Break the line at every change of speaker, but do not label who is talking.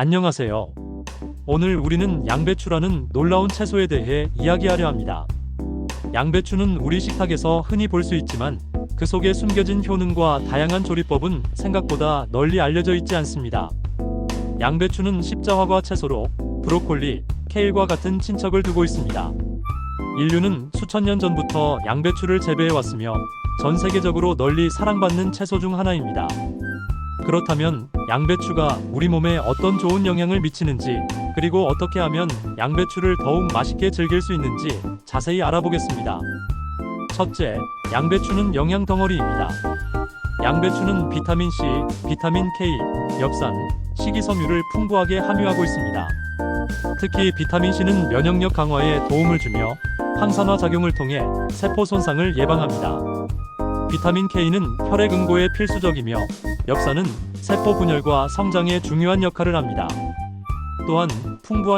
안녕하세요. 오늘 우리는 양배추라는 놀라운 채소에 대해 이야기하려 합니다. 양배추는 우리 식탁에서 흔히 볼 수 있지만 그 속에 숨겨진 효능과 다양한 조리법은 생각보다 널리 알려져 있지 않습니다. 양배추는 십자화과 채소로 브로콜리, 케일과 같은 친척을 두고 있습니다. 인류는 수천 년 전부터 양배추를 재배해 왔으며 전 세계적으로 널리 사랑받는 채소 중 하나입니다. 그렇다면 양배추가 우리 몸에 어떤 좋은 영향을 미치는지 그리고 어떻게 하면 양배추를 더욱 맛있게 즐길 수 있는지 자세히 알아보겠습니다. 첫째, 양배추는 영양 덩어리입니다. 양배추는 비타민 C, 비타민 K, 엽산, 식이섬유를 풍부하게 함유하고 있습니다. 특히 비타민 C는 면역력 강화에 도움을 주며 항산화 작용을 통해 세포 손상을 예방합니다. 비타민 K는 혈액 응고에 필수적이며 엽산은 세포 분열과 성장에 중요한 역할을 합니다. 또한 풍부한